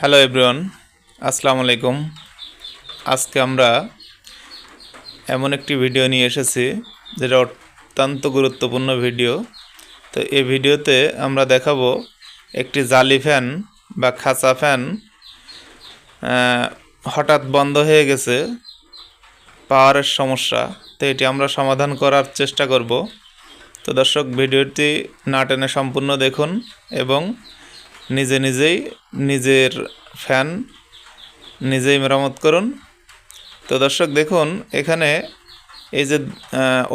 Hello everyone, আসসালামু আলাইকুম। আজকে আমরা এমন একটি ভিডিও নিয়ে এসেছি, যেটা অত্যন্ত গুরুত্বপূর্ণ ভিডিও। তো এই ভিডিওতে আমরা দেখাবো একটি জালি ফ্যান বা খাঁচা ফ্যান হঠাৎ বন্ধ হয়ে গেছে, পাওয়ারের সমস্যা। তো এটি আমরা সমাধান করার চেষ্টা করব। তো দর্শক, ভিডিওটি না টেনে সম্পূর্ণ দেখুন এবং নিজে নিজেই নিজের ফ্যান নিজেই মেরামত করুন। তো দর্শক, দেখুন, এখানে এই যে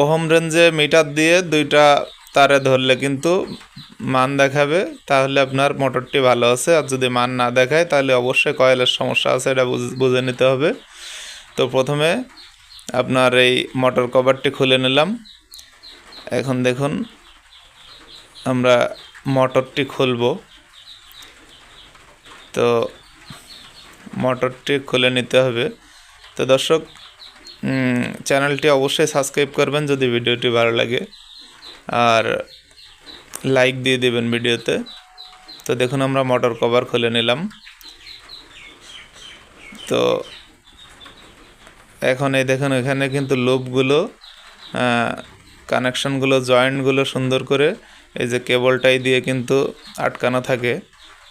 ওহম রেঞ্জে মিটার দিয়ে দুইটা তারে ধরলে কিন্তু মান দেখাবে। তাহলে আপনার মোটরটি ভালো আছে। আর যদি মান না দেখায়, তাহলে অবশ্যই কয়েলের সমস্যা আছে, এটা বুঝে নিতে হবে। তো প্রথমে আপনার এই মোটর কভারটি খুলে নিলাম। এখন দেখুন, আমরা মোটরটি খুলবো। তো মোটরটি খুলে নিতে হবে। তো দর্শক চ্যানেলটি অবশ্যই সাবস্ক্রাইব করবেন যদি ভিডিওটি ভালো লাগে। আর লাইক দিয়ে দেবেন ভিডিওতে। তো দেখুন, আমরা মোটর কভার খুলে নিলাম। তো এখন এই দেখুন, এখানে কিন্তু লোভগুলো কানেকশনগুলো জয়েন্টগুলো সুন্দর করে এই যে কেবলটাই দিয়ে কিন্তু আটকানো থাকে।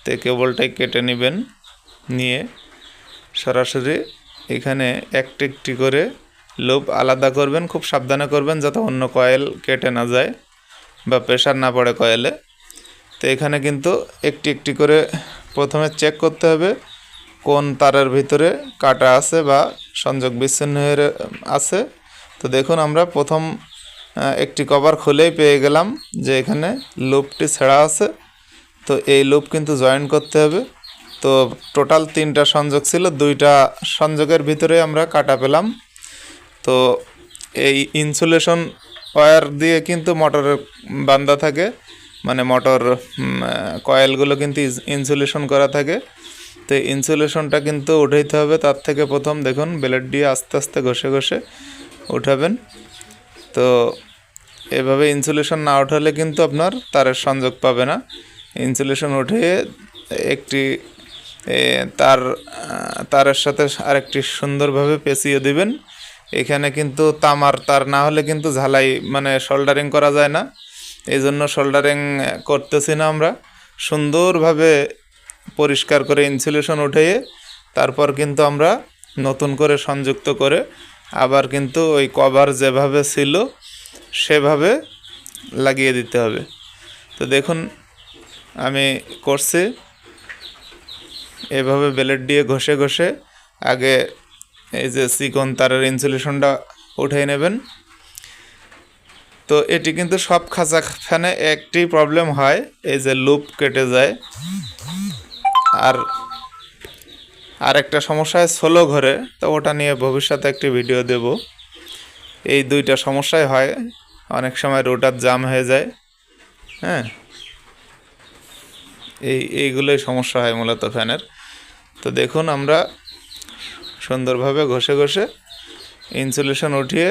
তো কেবলটাই কেটে নেবেন, নিয়ে সরাসরি এখানে একটি একটি করে লোভ আলাদা করবেন, খুব সাবধানে করবেন যাতে অন্য কয়েল কেটে না যায় বা প্রেশার না পড়ে কয়েলে। তো এখানে কিন্তু একটি একটি করে প্রথমে চেক করতে হবে কোন তারের ভিতরে কাটা আছে বা সংযোগ বিচ্ছিন্ন হয়ে আছে। তো দেখুন আমরা প্রথম একটি কভার খুলেই পেয়ে গেলাম যে এখানে লুপটি ছেঁড়া আছে। তো এই লুপ কিন্তু জয়েন করতে হবে। তো টোটাল তিনটা সংযোগ ছিল, দুইটা সংযোগের ভিতরে আমরা কাটা পেলাম। তো এই ইনসুলেশন ওয়্যার দিয়ে কিন্তু মোটরের বান্ধা থাকে মানে মোটর কয়েলগুলো কিন্তু ইনসুলেশন করা থাকে। তো ইনসুলেশনটা কিন্তু উঠাইতে হবে, তার থেকে প্রথম দেখুন ব্লেড দিয়ে আস্তে আস্তে ঘষে ঘষে উঠাবেন। তো এভাবে ইনসুলেশন না উঠালে কিন্তু আপনার তারের সংযোগ পাবে না। ইনসুলেশন উঠিয়ে একটি তার, তারের সাথে আরেকটি সুন্দরভাবে পেঁচিয়ে দিবেন। এখানে কিন্তু তামার তার না হলে কিন্তু ঝালাই মানে শোল্ডারিং করা যায় না। এই জন্য শোল্ডারিং করতেছি না আমরা। সুন্দরভাবে পরিষ্কার করে ইনসুলেশন উঠিয়ে তারপর কিন্তু আমরা নতুন করে সংযুক্ত করে আবার কিন্তু ওই কভার যেভাবে ছিল, সেভাবে লাগিয়ে দিতে হবে। তো দেখুন আমি করছি। এভাবে ব্লেড দিয়ে ঘষে ঘষে আগে এই যে সিকন তারের ইনসুলেশনটা উঠিয়ে নেবেন। তো এটি কিন্তু সব খাঁচা ফ্যানে একটি প্রবলেম হয়, এই যে লুপ কেটে যায়। আর আর একটা সমস্যা হয় সোলো ঘরে, তো ওটা নিয়ে ভবিষ্যতে একটি ভিডিও দেব। এই দুইটা সমস্যাই হয়, অনেক সময় রোটার জাম হয়ে যায় হ্যাঁ? এই এইগুলোই সমস্যা হয় মূলত ফ্যানের। তো দেখুন আমরা সুন্দরভাবে ঘষে ঘষে ইনসুলেশন উঠিয়ে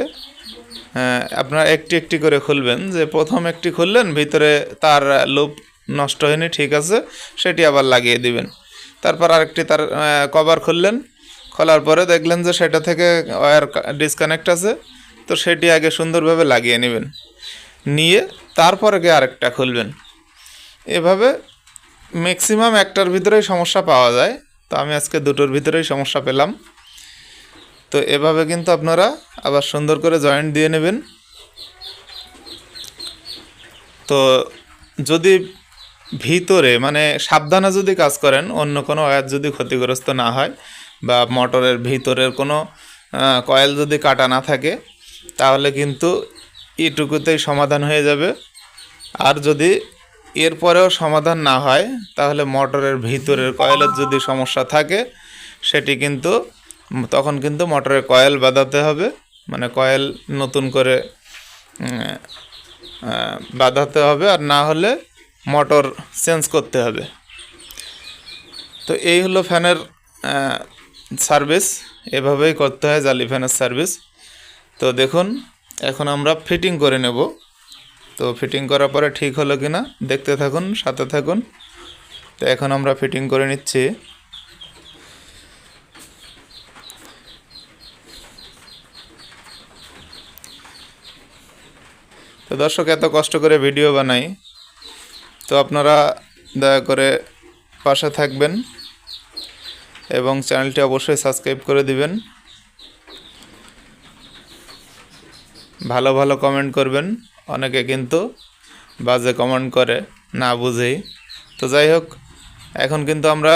হ্যাঁ, আপনার একটি একটি করে খুলবেন। যে প্রথম একটি খুললেন ভিতরে তার লুপ নষ্ট হয়নি ঠিক আছে সেটি আবার লাগিয়ে দিবেন। তারপর আরেকটি তার কভার খুললেন খোলার পরে দেখলেন যে সেটা থেকে ওয়্যার ডিসকানেক্ট আছে তো সেটি আগে সুন্দরভাবে লাগিয়ে নেবেন। নিয়ে তারপরে গিয়ে আরেকটা খুলবেন। এভাবে ম্যাক্সিমাম একটার ভিতরেই সমস্যা পাওয়া যায়। তো আমি আজকে দুটোর ভিতরেই সমস্যা পেলাম। তো এভাবে কিন্তু আপনারা আবার সুন্দর করে জয়েন্ট দিয়ে নেবেন। তো যদি ভিতরে মানে সাবধানে যদি কাজ করেন, অন্য কোনো ওয়্যার যদি ক্ষতিগ্রস্ত না হয় বা মোটরের ভিতরের কোনো কয়েল যদি কাটা না থাকে, তাহলে কিন্তু এটুকুতেই সমাধান হয়ে যাবে। আর যদি এরপরেও সমাধান না হয়, তাহলে মোটরের ভিতরের কয়েলের যদি সমস্যা থাকে, সেটি কিন্তু, তখন কিন্তু মোটরের কয়েল বাঁধাতে হবে মানে কয়েল নতুন করে বাঁধাতে হবে, আর না হলে মোটর চেঞ্জ করতে হবে। তো এই হলো ফ্যানের সার্ভিস, এভাবেই করতে হয় জালি ফ্যানের সার্ভিস। তো দেখুন, এখন আমরা ফিটিং করে নেব। তো ফিটিং করার পরে ঠিক হলো কি না দেখতে থাকুন, সাথে থাকুন। তো এখন আমরা ফিটিং করে নিচ্ছি। তো দর্শক, এত কষ্ট করে ভিডিও বানাই। তো আপনারা দয়া করে পাশে থাকবেন এবং চ্যানেলটি অবশ্যই সাবস্ক্রাইব করে দিবেন। ভালো ভালো কমেন্ট করবেন। অনেকে কিন্তু বাজে কমেন্ট করে, না বুঝেই। তো যাই হোক, এখন কিন্তু আমরা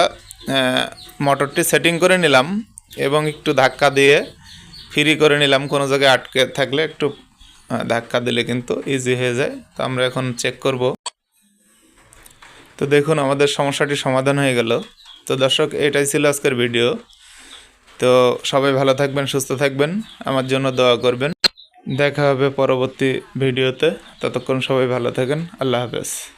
মোটরটি সেটিং করে নিলাম এবং একটু ধাক্কা দিয়ে ফ্রি করে নিলাম। কোনো জায়গায় আটকে থাকলে একটু ধাক্কা দিলে কিন্তু ইজি হয়ে যায়। তো আমরা এখন চেক করব। তো দেখুন, আমাদের সমস্যাটি সমাধান হয়ে গেল। তো দর্শক, এটাই ছিল আজকের ভিডিও তো সবাই ভালো থাকবেন, সুস্থ থাকবেন। আমার জন্য দোয়া করবেন। দেখা হবে পরবর্তী ভিডিওতে। ততক্ষণ সবাই ভালো থাকেন। আল্লাহ হাফেজ।